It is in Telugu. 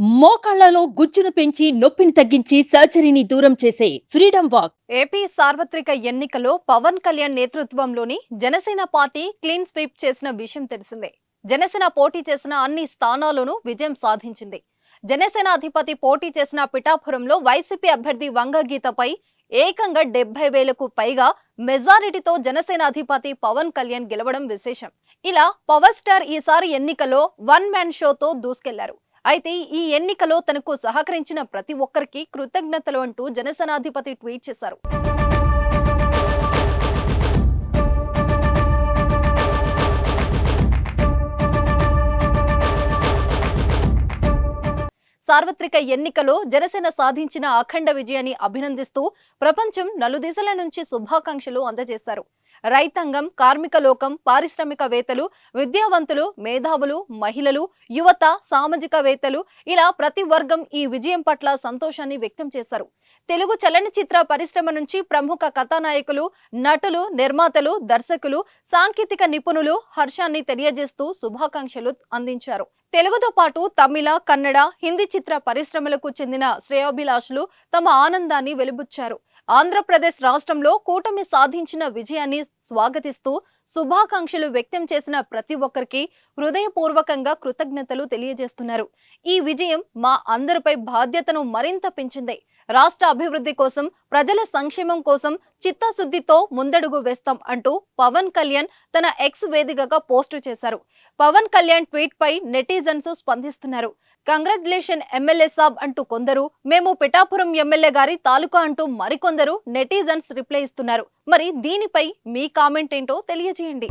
మోకాళ్ళలో గుజ్జును పెంచి నొప్పిని తగ్గించి సర్జరీని దూరం చేసే ఫ్రీడమ్ వాక్. ఏపీ సార్వత్రిక ఎన్నికలో పవన్ కళ్యాణ్ నేతృత్వంలోని జనసేన పార్టీ క్లీన్ స్వీప్ చేసిన విషయం తెలిసిందే. జనసేన పోటీ చేసిన అన్ని స్థానాల్లోనూ విజయం సాధించింది. జనసేన అధిపతి పోటీ చేసిన పిఠాపురంలో వైసీపీ అభ్యర్థి వంగగీతపై ఏకంగా డెబ్బై వేలకు పైగా మెజారిటీతో జనసేన అధిపతి పవన్ కళ్యాణ్ గెలవడం విశేషం. ఇలా పవర్ స్టార్ ఈసారి ఎన్నికలో వన్ మ్యాన్ షోతో దూసుకెళ్ళారు. అయితే ఈ ఎన్నికలో తనకు సహకరించిన ప్రతి ఒక్కరికి కృతజ్ఞతలు అంటూ జనసేనాధిపతి ట్వీట్ చేశారు. సార్వత్రిక ఎన్నికలో జనసేన సాధించిన అఖండ విజయాన్ని అభినందిస్తూ ప్రపంచం నలుదిశల నుంచి శుభాకాంక్షలు అందజేశారు. రైతాంగం కార్మిక లోకం పారిశ్రామికవేత్తలు విద్యావంతులు మేధావులు మహిళలు యువత సామాజికవేత్తలు ఇలా ప్రతి వర్గం ఈ విజయం పట్ల సంతోషాన్ని వ్యక్తం చేశారు. తెలుగు చలనచిత్ర పరిశ్రమ నుంచి ప్రముఖ కథానాయకులు నటులు నిర్మాతలు దర్శకులు సాంకేతిక నిపుణులు హర్షాన్ని తెలియజేస్తూ శుభాకాంక్షలు అందించారు. తెలుగుతో పాటు తమిళ కన్నడ హిందీ చిత్ర పరిశ్రమలకు చెందిన శ్రేయోభిలాషులు తమ ఆనందాన్ని వెలుబుచ్చారు. ఆంధ్రప్రదేశ్ రాష్ట్రంలో కూటమి సాధించిన విజయాన్ని స్వాగతిస్తూ శుభాకాంక్షలు వ్యక్తం చేసిన ప్రతి ఒక్కరికి హృదయపూర్వకంగా కృతజ్ఞతలు తెలియజేస్తున్నారు. ఈ విజయం మా అందరిపై బాధ్యతను మరింత పెంచింది. రాష్ట్ర అభివృద్ధి కోసం ప్రజల సంక్షేమం కోసం చిత్తశుద్ధితో ముందడుగు వేస్తాం అంటూ పవన్ కళ్యాణ్ తన ఎక్స్ వేదికగా పోస్టు చేశారు. పవన్ కళ్యాణ్ ట్వీట్ పై నెటిజన్స్ స్పందిస్తున్నారు. కంగ్రాచులేషన్ ఎమ్మెల్యే సాబ్ అంటూ కొందరు మేము పిఠాపురం ఎమ్మెల్యే గారి తాలూకా అంటూ మరికొందరు నెటిజన్స్ రిప్లై ఇస్తున్నారు. మరి దీనిపై మీ కామెంట్ ఏంటో తెలియజేయండి.